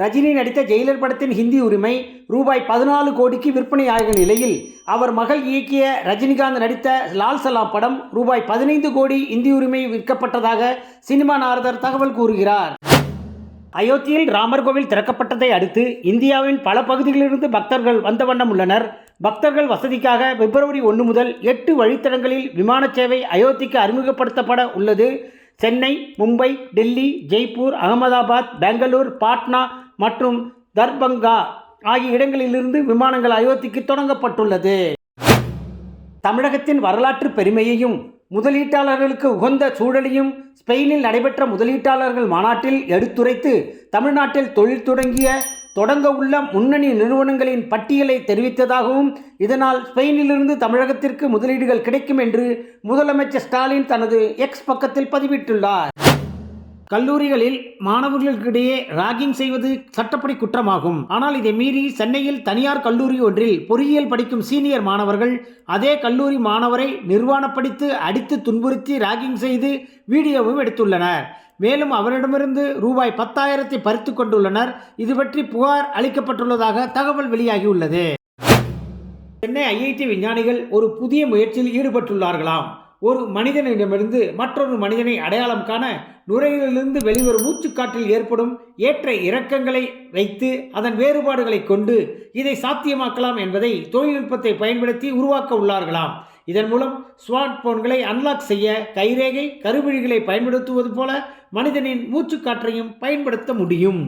ரஜினி நடித்த ஜெயிலர் படத்தின் ஹிந்தி உரிமை ரூபாய் பதினாலு கோடிக்கு விற்பனையாகிய நிலையில் அவர் மகள் இயக்கிய ரஜினிகாந்த் நடித்த லால் சலாம் படம் ரூபாய் பதினைந்து கோடி இந்தி உரிமை விற்கப்பட்டதாக சினிமா நாரதர் தகவல் கூறுகிறார். அயோத்தியில் ராமர் கோவில் திறக்கப்பட்டதை அடுத்து இந்தியாவின் பல பகுதிகளிலிருந்து பக்தர்கள் வந்த வண்ணம் உள்ளனர். பக்தர்கள் வசதிக்காக பிப்ரவரி ஒன்று முதல் எட்டு வழித்தடங்களில் விமான சேவை அயோத்திக்கு அறிமுகப்படுத்தப்பட உள்ளது. சென்னை மும்பை டெல்லி ஜெய்ப்பூர் அகமதாபாத் பெங்களூர் பாட்னா மற்றும் தர்பங்கா ஆகிய இடங்களிலிருந்து விமானங்கள் அயோத்திக்கு தொடங்கப்பட்டுள்ளது. தமிழகத்தின் வரலாற்று பெருமையையும் முதலீட்டாளர்களுக்கு உகந்த சூழலையும் ஸ்பெயினில் நடைபெற்ற முதலீட்டாளர்கள் மாநாட்டில் எடுத்துரைத்து தமிழ்நாட்டில் தொழில் தொடங்கிய தொடங்க உள்ள முன்னணி நிறுவனங்களின் பட்டியலை தெரிவித்ததாகவும் இதனால் ஸ்பெயினிலிருந்து தமிழகத்திற்கு முதலீடுகள் கிடைக்கும் என்று முதலமைச்சர் ஸ்டாலின் தனது எக்ஸ் பக்கத்தில் பதிவிட்டுள்ளார். கல்லூரிகளில் மாணவர்களுக்கிடையே ராகிங் செய்வது சட்டப்படி குற்றமாகும். ஆனால் இதை மீறி சென்னையில் தனியார் கல்லூரி ஒன்றில் பொறியியல் படிக்கும் சீனியர் மாணவர்கள் அதே கல்லூரி மாணவரை நிர்வாணப்படுத்தி அடித்து துன்புறுத்தி ராகிங் செய்து வீடியோவும் எடுத்துள்ளனர். மேலும் அவரிடமிருந்து ரூபாய் பத்தாயிரத்தை பறித்து கொண்டுள்ளனர். இது பற்றி புகார் அளிக்கப்பட்டுள்ளதாக தகவல் வெளியாகியுள்ளது. சென்னை ஐஐடி விஞ்ஞானிகள் ஒரு புதிய முயற்சியில் ஈடுபட்டுள்ளார்களாம். ஒரு மனிதனிடமிருந்து மற்றொரு மனிதனை அடையாளம் காண நுரையிலிருந்து வெளிவரும் மூச்சுக்காற்றில் ஏற்படும் ஏற்ற இறக்கங்களை வைத்து அதன் வேறுபாடுகளை கொண்டு இதை சாத்தியமாக்கலாம் என்பதை தொழில்நுட்பத்தை பயன்படுத்தி உருவாக்க உள்ளார்களாம். இதன் மூலம் ஸ்மார்ட் போன்களை அன்லாக் செய்ய கைரேகை கருவிழிகளை பயன்படுத்துவது போல மனிதனின் மூச்சுக்காற்றையும் பயன்படுத்த முடியும்.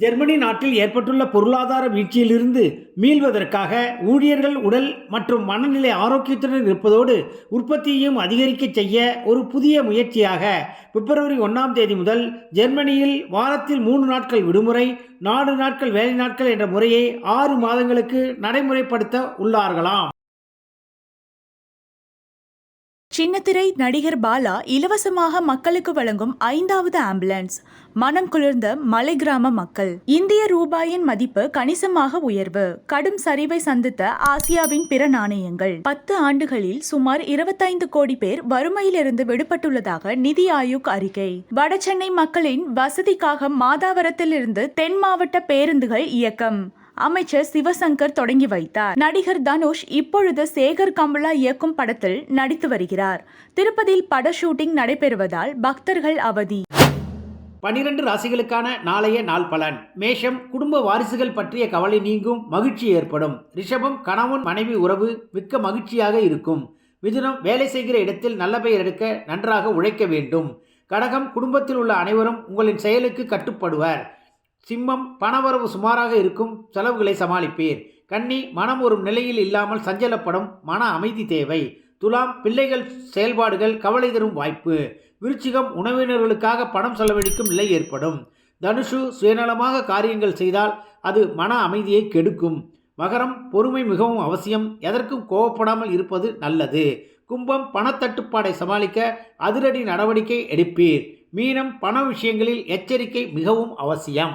ஜெர்மனி நாட்டில் ஏற்பட்டுள்ள பொருளாதார வீழ்ச்சியிலிருந்து மீள்வதற்காக ஊழியர்கள் உடல் மற்றும் மனநிலை ஆரோக்கியத்துடன் இருப்பதோடு உற்பத்தியையும் அதிகரிக்க செய்ய ஒரு புதிய முயற்சியாக பிப்ரவரி ஒன்றாம் தேதி முதல் ஜெர்மனியில் வாரத்தில் மூன்று நாட்கள் விடுமுறை நாலு நாட்கள் வேலை நாட்கள் என்ற முறையை ஆறு மாதங்களுக்கு நடைமுறைப்படுத்த உள்ளார்களாம். சின்னத்திரை நடிகர் பாலா இலவசமாக மக்களுக்கு வழங்கும் ஐந்தாவது ஆம்புலன்ஸ். மனம் குளிர்ந்த மலை கிராம மக்கள். இந்திய ரூபாயின் மதிப்பு கணிசமாக உயர்வு. கடும் சரிவை சந்தித்த ஆசியாவின் பிற நாணயங்கள். பத்து ஆண்டுகளில் சுமார் இருபத்தைந்து கோடி பேர் வறுமையிலிருந்து விடுபட்டுள்ளதாக நிதி ஆயோக் அறிக்கை. வடசென்னை மக்களின் வசதிக்காக மாதாவரத்திலிருந்து தென் மாவட்ட பேருந்துகள் இயக்கம். அமைச்சர் சிவசங்கர் தொடங்கி வைத்தார். நடிகர் தனுஷ் இப்பொழுது சேகர் கமலா இயக்கும் படத்தில் நடித்து வருகிறார். திருப்பதியில் பட ஷூட்டிங் நடைபெறுவதால் பக்தர்கள் அவதி. பனிரெண்டு ராசிகளுக்கான நாளைய நாள் பலன். மேஷம் குடும்ப வாரிசுகள் பற்றிய கவலை நீங்கும் மகிழ்ச்சி ஏற்படும். ரிஷபம் கணவன் மனைவி உறவு மிக்க மகிழ்ச்சியாக இருக்கும். மிதுனம் வேலை செய்கிற இடத்தில் நல்ல பெயர் எடுக்க நன்றாக உழைக்க வேண்டும். கடகம் குடும்பத்தில் உள்ள அனைவரும் உங்களின் செயலுக்கு கட்டுப்படுவர். சிம்மம் பணவரவு சுமாராக இருக்கும் செலவுகளை சமாளிப்பீர். கன்னி மனம் ஒரு நிலையில் இல்லாமல் சஞ்சலப்படும் மன அமைதி தேவை. துலாம் பிள்ளைகள் செயல்பாடுகள் கவலை தரும் வாய்ப்பு. விருச்சிகம் உணவினர்களுக்காக பணம் செலவழிக்கும் நிலை ஏற்படும். தனுஷு சுயநலமாக காரியங்கள் செய்தால் அது மன அமைதியை கெடுக்கும். மகரம் பொறுமை மிகவும் அவசியம். எதற்கும் கோவப்படாமல் இருப்பது நல்லது. கும்பம் பணத்தட்டுப்பாடை சமாளிக்க அதிரடி நடவடிக்கை எடுப்பீர். மீனம் பண விஷயங்களில் எச்சரிக்கை மிகவும் அவசியம்.